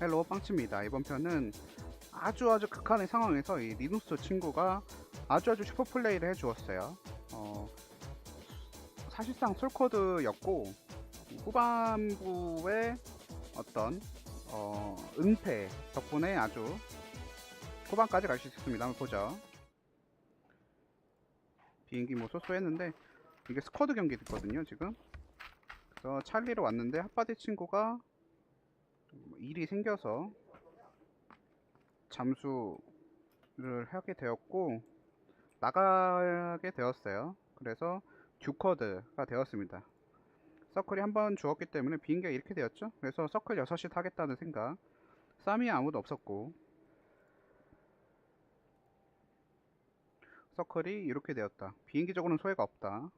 헬로 빵치입니다. 이번 편은 아주 아주 극한의 상황에서 이 리누스 친구가 아주 아주 슈퍼 플레이를 해주었어요. 어, 사실상 솔코드였고 후반부에 어떤 어, 은폐 덕분에 아주 후반까지 갈 수 있었습니다. 한번 보죠. 비행기 뭐 쏘쏘했는데 이게 스쿼드 경기 됐거든요 지금. 그래서 찰리로 왔는데 핫바디 친구가 일이 생겨서 잠수를 하게 되었고 나가게 되었어요. 그래서 듀커드가 되었습니다. 서클이 한 번 주었기 때문에 비행기가 이렇게 되었죠. 그래서 서클 6시 타겠다는 생각. 쌈이 아무도 없었고 서클이 이렇게 되었다. 비행기적으로는 소외가 없다.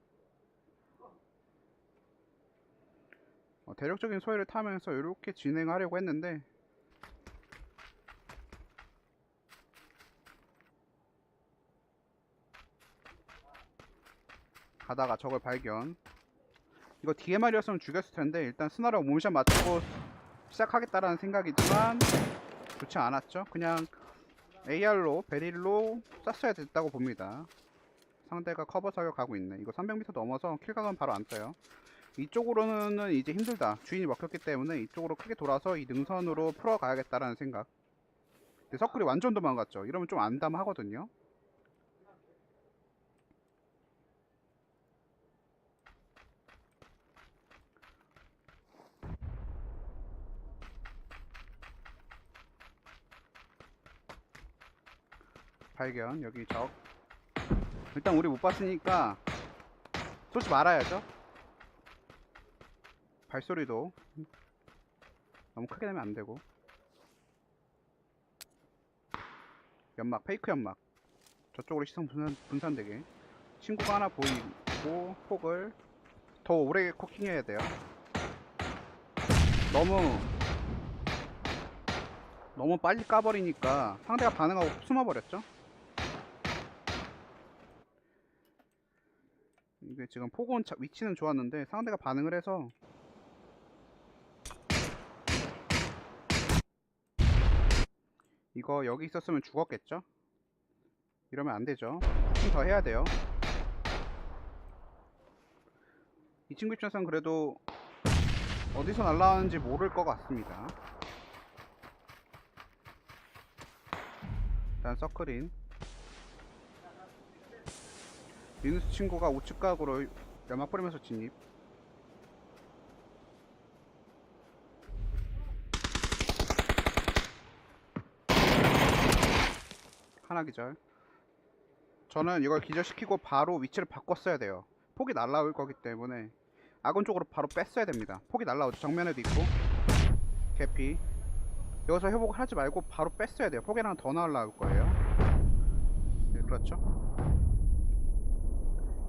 어, 대략적인 소외를 타면서 이렇게 진행하려고 했는데 가다가 적을 발견. 이거 DMR이었으면 죽였을 텐데 일단 스나로 몸샷 맞추고 시작하겠다라는 생각이지만 좋지 않았죠. 그냥 AR로 베릴로 쐈어야 됐다고 봅니다. 상대가 커버 사격 가고 있네. 이거 300m 넘어서 킬각은 바로 안 떠요 이쪽으로는 이제 힘들다. 주인이 먹혔기 때문에 이쪽으로 크게 돌아서 이 능선으로 풀어가야겠다라는 생각. 근데 서클이 완전 도망갔죠. 이러면 좀 안담하거든요. 발견. 여기 적. 일단 우리 못 봤으니까 쏘지 말아야죠 발소리도 너무 크게 내면 안 되고. 연막 페이크 연막. 저쪽으로 시선 분산, 분산되게. 친구가 하나 보이고 폭을 더 오래 코킹해야 돼요. 너무 너무 빨리 까버리니까 상대가 반응하고 숨어버렸죠? 이게 지금 폭은 자- 위치는 좋았는데 상대가 반응을 해서 이거 여기 있었으면 죽었겠죠? 이러면 안 되죠. 좀더 해야 돼요. 이 친구 입장에서는 그래도 어디서 날라왔는지 모를 것 같습니다. 일단 서클인 리누스 친구가 우측 각으로 연막 뿌리면서 진입 하나 기절. 저는 이걸 기절시키고 바로 위치를 바꿨어야 돼요. 폭이 날라올 거기 때문에 아군 쪽으로 바로 뺐어야 됩니다. 폭이 날라오죠. 정면에도 있고. 개피. 여기서 회복을 하지 말고 바로 뺐어야 돼요. 폭이 하나 더 날라올 거예요. 네, 그렇죠?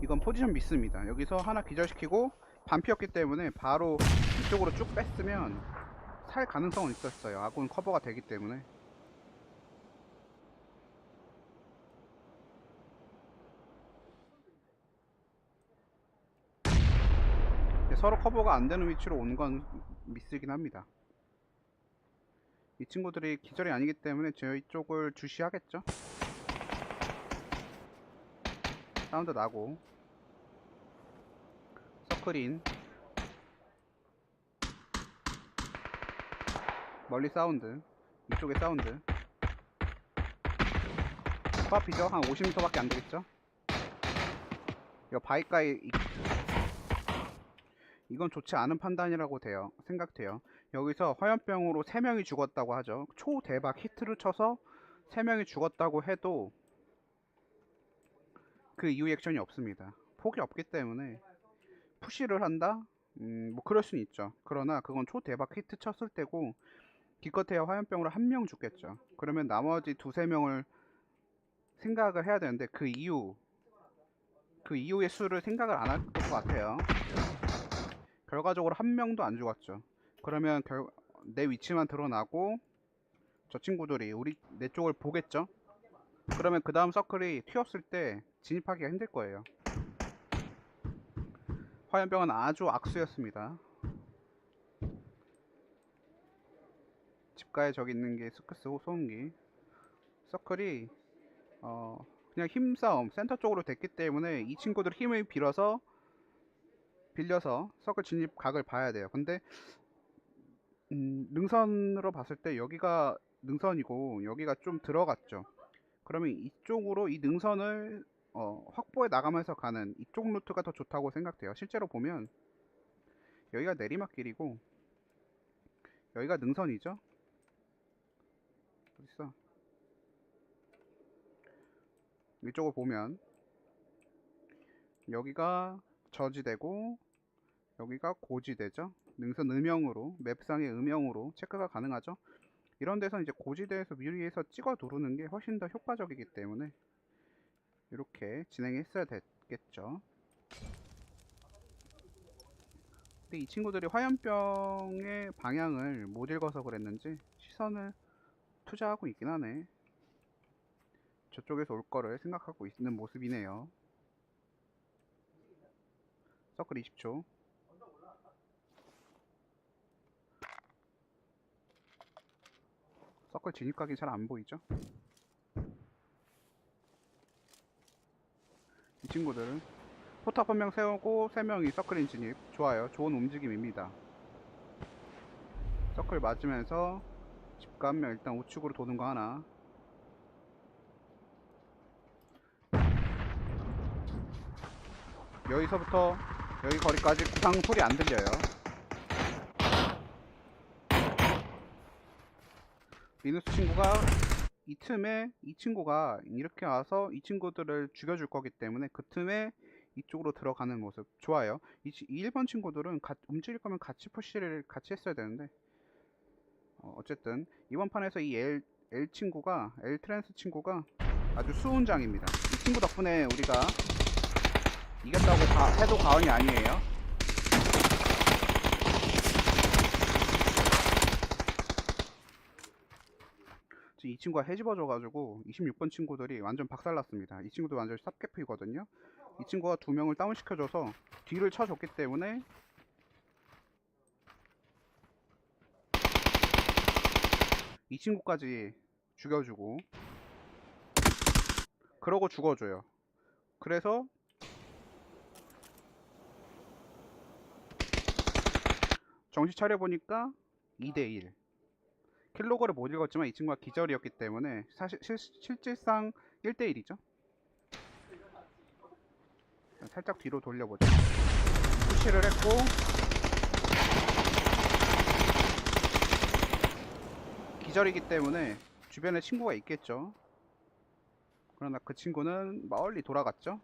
이건 포지션 미스입니다. 여기서 하나 기절시키고 반피였기 때문에 바로 이쪽으로 쭉 뺐으면 살 가능성은 있었어요. 아군 커버가 되기 때문에 서로 커버가 안 되는 위치로 오는 건 미스긴 합니다. 이 친구들이 기절이 아니기 때문에 저희 쪽을 주시하겠죠? 사운드 나고 서클인 멀리 사운드 이쪽에 사운드 코앞이죠? 한 50m밖에 안 되겠죠? 이거 바위가에 있- 이건 좋지 않은 판단이라고 돼요. 생각돼요. 여기서 화염병으로 3명이 죽었다고 하죠. 초대박 히트를 쳐서 3명이 죽었다고 해도 그 이후 액션이 없습니다. 폭이 없기 때문에 푸시를 한다? 음, 뭐 그럴 수는 있죠. 그러나 그건 초대박 히트 쳤을 때고 기껏해야 화염병으로 한 명 죽겠죠. 그러면 나머지 두세 명을 생각을 해야 되는데 그 이후 그 이후의 수를 생각을 안 할 것 같아요. 결과적으로 한 명도 안 죽었죠. 그러면 결, 내 위치만 드러나고 저 친구들이 우리 내 쪽을 보겠죠. 그러면 그 다음 서클이 튀었을 때 진입하기가 힘들 거예요. 화염병은 아주 악수였습니다. 집가에 저기 있는 게 스크스 소음기 서클이 어 그냥 힘싸움 센터 쪽으로 됐기 때문에 이 친구들 힘을 빌어서 빌려서 서클 진입 각을 봐야 돼요. 근데 음, 능선으로 봤을 때 여기가 능선이고 여기가 좀 들어갔죠. 그러면 이쪽으로 이 능선을 어, 확보해 나가면서 가는 이쪽 루트가 더 좋다고 생각돼요. 실제로 보면 여기가 내리막길이고 여기가 능선이죠? 어딨어? 이쪽을 보면 여기가 저지대고 여기가 고지대죠 능선 음영으로 맵상의 음영으로 체크가 가능하죠 이런 데서 이제 고지대에서 미리에서 찍어 누르는 게 훨씬 더 효과적이기 때문에 이렇게 진행했어야 됐겠죠 근데 이 친구들이 화염병의 방향을 못 읽어서 그랬는지 시선을 투자하고 있긴 하네 저쪽에서 올 거를 생각하고 있는 모습이네요. 서클 20초. 서클 진입각이 잘 안 보이죠? 이 친구들은 포탑 한 명 세우고 세 명이 서클인 진입. 좋아요. 좋은 움직임입니다. 서클 맞으면서 집가 한 명 일단 우측으로 도는 거 하나. 여기서부터 여기 거리까지 구상 소리 안 들려요. 리누스 친구가 이 틈에 이 친구가 이렇게 와서 이 친구들을 죽여줄 거기 때문에 그 틈에 이쪽으로 들어가는 모습 좋아요. 이, 치- 이 1번 친구들은 가- 움직일 거면 같이 푸시를 같이 했어야 되는데 어, 어쨌든 이번 판에서 이 L, L 친구가 L 트랜스 친구가 아주 수훈장입니다. 이 친구 덕분에 우리가 이겼다고 다 해도 과언이 아니에요. 이 친구가 해집어져가지고 26번 친구들이 완전 박살났습니다. 이 친구도 완전 쌉개프이거든요. 이 친구가 두 명을 다운시켜줘서 뒤를 쳐줬기 때문에 이 친구까지 죽여주고 그러고 죽어줘요. 그래서 정신 차려보니까 2대1 킬로그를 못 읽었지만 이 친구가 기절이었기 때문에 사실 실, 실질상 1대1이죠. 살짝 뒤로 돌려보죠. 푸시를 했고. 기절이기 때문에 주변에 친구가 있겠죠. 그러나 그 친구는 멀리 돌아갔죠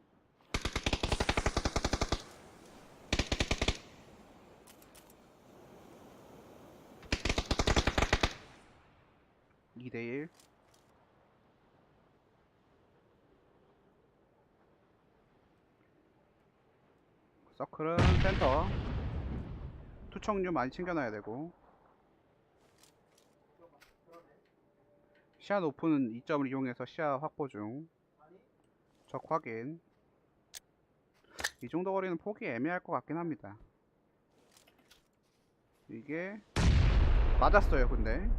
2대1 서클은 센터. 투척류 많이 챙겨놔야 되고. 시야 높은 이점을 이용해서 시야 확보 중. 적 확인. 이 정도 거리는 포기 애매할 것 같긴 합니다. 이게 맞았어요 근데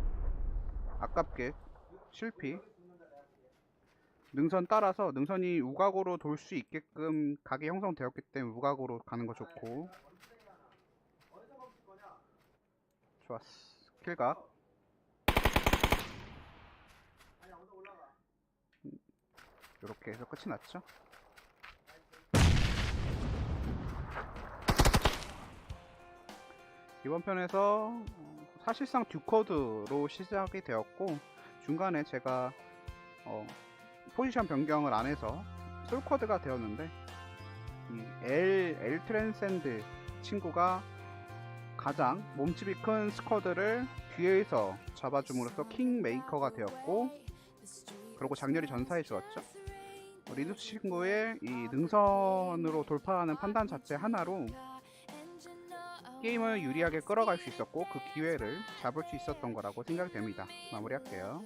아깝게 실패 능선 따라서 능선이 우각으로 돌 수 있게끔 각이 형성되었기 때문에 우각으로 가는 거 좋고. 좋았어. 킬각. 이렇게 해서 끝이 났죠? 이번 편에서 어, 사실상 듀코드로 시작이 되었고 중간에 제가 어, 포지션 변경을 안 해서 솔코드가 되었는데 이 L, L 트랜센드 친구가 가장 몸집이 큰 스쿼드를 뒤에서 잡아줌으로써 킹메이커가 되었고 그리고 장렬히 전사해 주었죠. 어, 리누스 친구의 이 능선으로 돌파하는 판단 자체 하나로 게임을 유리하게 끌어갈 수 있었고 그 기회를 잡을 수 있었던 거라고 생각됩니다. 마무리할게요.